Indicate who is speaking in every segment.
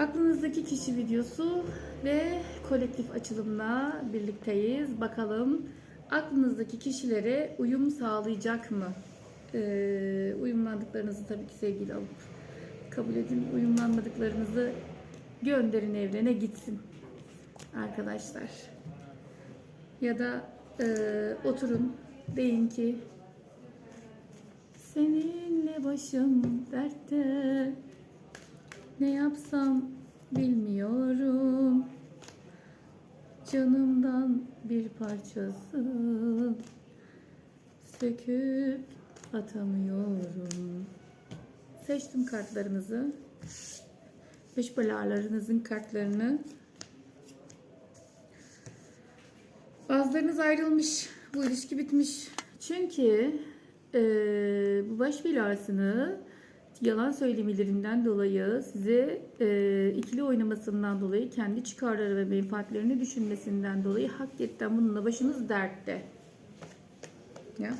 Speaker 1: Aklınızdaki kişi videosu ve kolektif açılımla birlikteyiz. Bakalım aklınızdaki kişilere uyum sağlayacak mı? Ee, uyumlandıklarınızı tabii ki sevgiyle alıp kabul edin. Uyumlanmadıklarınızı gönderin evrene gitsin arkadaşlar. Ya da e, oturun deyin ki seninle başım dertte ne yapsam bilmiyorum. Canımdan bir parçası Söküp atamıyorum. Seçtim kartlarınızı. Beş belalarınızın kartlarını. Bazılarınız ayrılmış. Bu ilişki bitmiş. Çünkü eee, bu baş belasını yalan söylemelerinden dolayı size e, ikili oynamasından dolayı kendi çıkarları ve menfaatlerini düşünmesinden dolayı hakikaten bununla başınız dertte. Ya.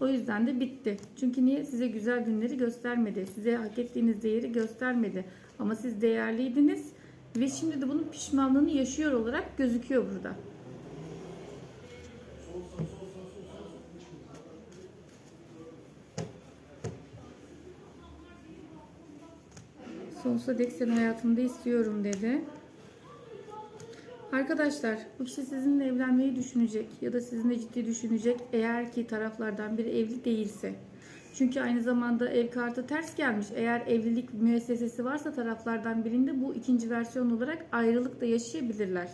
Speaker 1: O yüzden de bitti. Çünkü niye? Size güzel günleri göstermedi. Size hak ettiğiniz değeri göstermedi. Ama siz değerliydiniz ve şimdi de bunun pişmanlığını yaşıyor olarak gözüküyor burada. Dek seni hayatımda istiyorum dedi. Arkadaşlar bu kişi sizinle evlenmeyi düşünecek ya da sizinle ciddi düşünecek eğer ki taraflardan biri evli değilse. Çünkü aynı zamanda ev kartı ters gelmiş. Eğer evlilik müessesesi varsa taraflardan birinde bu ikinci versiyon olarak ayrılık da yaşayabilirler.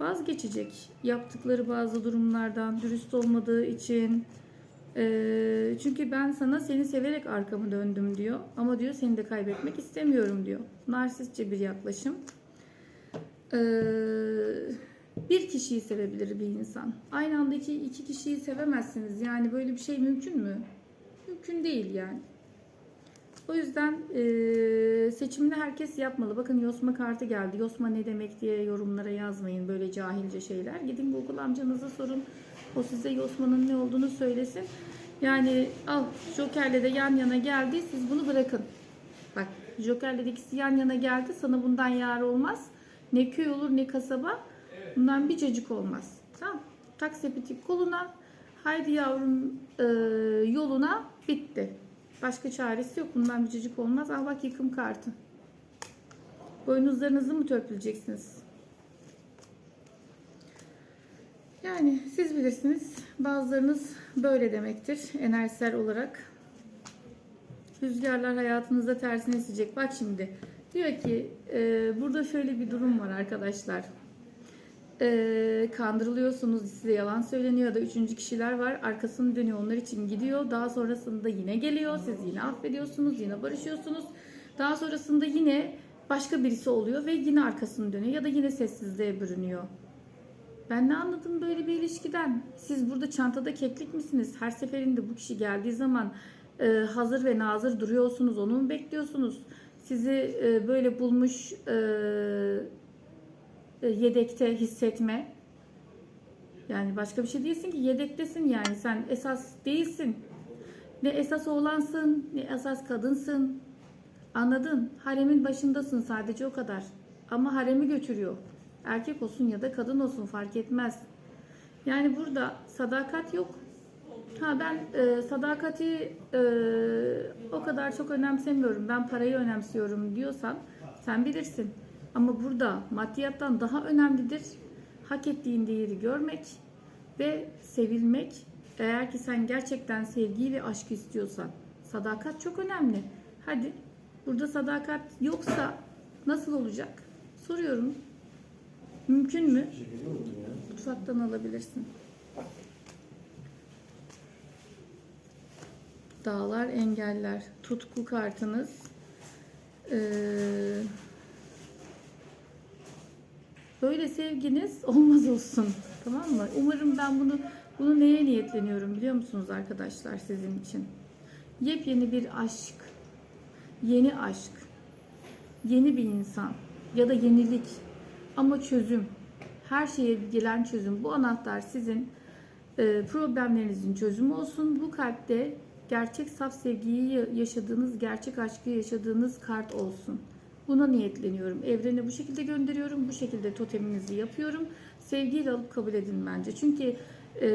Speaker 1: Vazgeçecek yaptıkları bazı durumlardan dürüst olmadığı için, ee, çünkü ben sana seni severek arkamı döndüm diyor. Ama diyor seni de kaybetmek istemiyorum diyor. Narsistçe bir yaklaşım. Ee, bir kişiyi sevebilir bir insan. Aynı anda iki, iki kişiyi sevemezsiniz. Yani böyle bir şey mümkün mü? Mümkün değil yani. O yüzden e, seçimini herkes yapmalı. Bakın Yosma kartı geldi. Yosma ne demek diye yorumlara yazmayın böyle cahilce şeyler. Gidin Google amcanıza sorun. O size Yosma'nın ne olduğunu söylesin. Yani al Joker'le de yan yana geldi. Siz bunu bırakın. Bak Joker'le de ikisi yan yana geldi. Sana bundan yar olmaz. Ne köy olur ne kasaba. Bundan bir cacık olmaz. Tamam. Tak sepeti koluna. Haydi yavrum e, yoluna bitti. Başka çaresi yok. Bundan bir cacık olmaz. Al bak yıkım kartı. Boynuzlarınızı mı törpüleyeceksiniz? Yani siz bilirsiniz. Bazılarınız böyle demektir enerjisel olarak. Rüzgarlar hayatınızda tersine esecek. Bak şimdi diyor ki e, burada şöyle bir durum var arkadaşlar. E, kandırılıyorsunuz size yalan söyleniyor da üçüncü kişiler var arkasını dönüyor onlar için gidiyor daha sonrasında yine geliyor siz yine affediyorsunuz yine barışıyorsunuz daha sonrasında yine başka birisi oluyor ve yine arkasını dönüyor ya da yine sessizliğe bürünüyor. Ben ne anladım böyle bir ilişkiden? Siz burada çantada keklik misiniz? Her seferinde bu kişi geldiği zaman e, hazır ve nazır duruyorsunuz. Onu mu bekliyorsunuz? Sizi e, böyle bulmuş e, e, yedekte hissetme. Yani başka bir şey değilsin ki yedektesin yani sen esas değilsin. Ne esas oğlansın ne esas kadınsın. Anladın? Haremin başındasın sadece o kadar. Ama haremi götürüyor. Erkek olsun ya da kadın olsun fark etmez. Yani burada sadakat yok. Ha ben e, sadakati e, o kadar çok önemsemiyorum. Ben parayı önemsiyorum diyorsan sen bilirsin. Ama burada maddiyattan daha önemlidir. Hak ettiğin değeri görmek ve sevilmek. Eğer ki sen gerçekten sevgiyi ve aşkı istiyorsan sadakat çok önemli. Hadi burada sadakat yoksa nasıl olacak? Soruyorum. Mümkün mü? Mutfaktan alabilirsin. Dağlar, engeller, tutku kartınız. Ee, böyle sevginiz olmaz olsun. Tamam mı? Umarım ben bunu bunu neye niyetleniyorum biliyor musunuz arkadaşlar sizin için? Yepyeni bir aşk, yeni aşk, yeni bir insan ya da yenilik ama çözüm. Her şeye gelen çözüm. Bu anahtar sizin e, problemlerinizin çözümü olsun. Bu kalpte gerçek saf sevgiyi yaşadığınız, gerçek aşkı yaşadığınız kart olsun. Buna niyetleniyorum. Evrene bu şekilde gönderiyorum. Bu şekilde toteminizi yapıyorum. Sevgiyle alıp kabul edin bence. Çünkü e,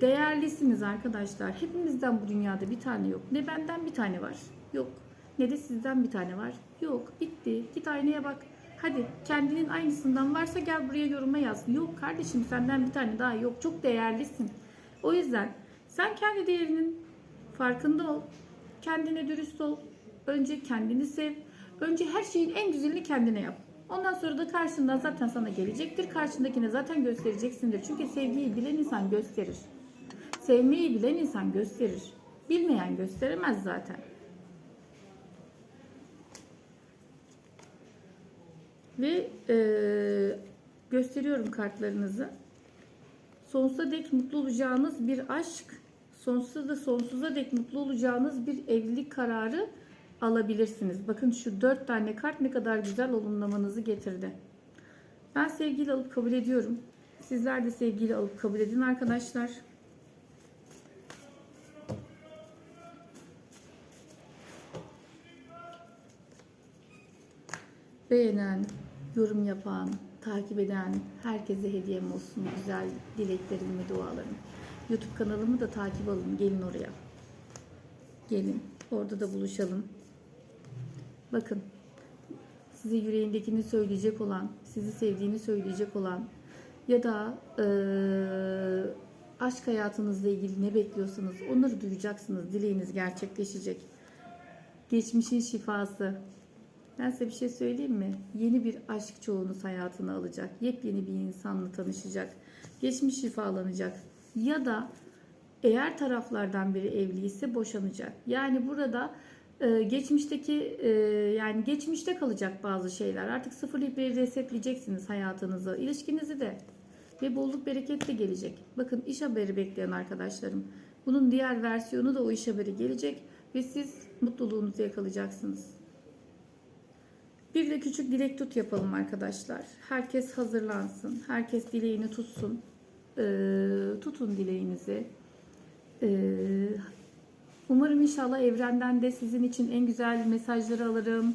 Speaker 1: değerlisiniz arkadaşlar. Hepimizden bu dünyada bir tane yok. Ne benden bir tane var. Yok. Ne de sizden bir tane var. Yok. Bitti. Git aynaya bak. Hadi kendinin aynısından varsa gel buraya yoruma yaz. Yok kardeşim senden bir tane daha yok. Çok değerlisin. O yüzden sen kendi değerinin farkında ol. Kendine dürüst ol. Önce kendini sev. Önce her şeyin en güzelini kendine yap. Ondan sonra da karşından zaten sana gelecektir. Karşındakine zaten göstereceksindir. Çünkü sevgiyi bilen insan gösterir. Sevmeyi bilen insan gösterir. Bilmeyen gösteremez zaten. Ve e, gösteriyorum kartlarınızı. Sonsuza dek mutlu olacağınız bir aşk, sonsuza da sonsuza dek mutlu olacağınız bir evlilik kararı alabilirsiniz. Bakın şu dört tane kart ne kadar güzel olumlamanızı getirdi. Ben sevgiyle alıp kabul ediyorum. Sizler de sevgiyle alıp kabul edin arkadaşlar. Beğenen, yorum yapan, takip eden herkese hediyem olsun. Güzel dileklerim ve dualarım. YouTube kanalımı da takip alın. Gelin oraya. Gelin. Orada da buluşalım. Bakın. Size yüreğindekini söyleyecek olan, sizi sevdiğini söyleyecek olan ya da eee, aşk hayatınızla ilgili ne bekliyorsanız onları duyacaksınız. Dileğiniz gerçekleşecek. Geçmişin şifası, ben size bir şey söyleyeyim mi? Yeni bir aşk çoğunuz hayatına alacak. Yepyeni bir insanla tanışacak. Geçmiş şifalanacak. Ya da eğer taraflardan biri evliyse boşanacak. Yani burada e, geçmişteki e, yani geçmişte kalacak bazı şeyler. Artık sıfırlayıp bir resetleyeceksiniz hayatınızı, ilişkinizi de. Ve bolluk bereket de gelecek. Bakın iş haberi bekleyen arkadaşlarım. Bunun diğer versiyonu da o iş haberi gelecek ve siz mutluluğunuzu yakalayacaksınız. Bir de küçük dilek tut yapalım arkadaşlar. Herkes hazırlansın. Herkes dileğini tutsun. Ee, tutun dileğinizi. Ee, umarım inşallah evrenden de sizin için en güzel mesajları alırım.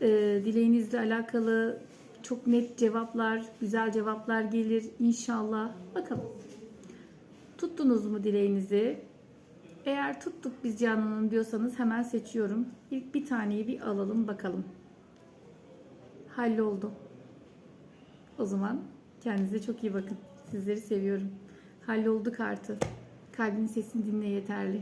Speaker 1: Ee, dileğinizle alakalı çok net cevaplar, güzel cevaplar gelir inşallah. Bakalım. Tuttunuz mu dileğinizi? Eğer tuttuk biz Canan Hanım diyorsanız hemen seçiyorum. İlk bir taneyi bir alalım bakalım halloldu. O zaman kendinize çok iyi bakın. Sizleri seviyorum. Halloldu kartı. Kalbin sesini dinle yeterli.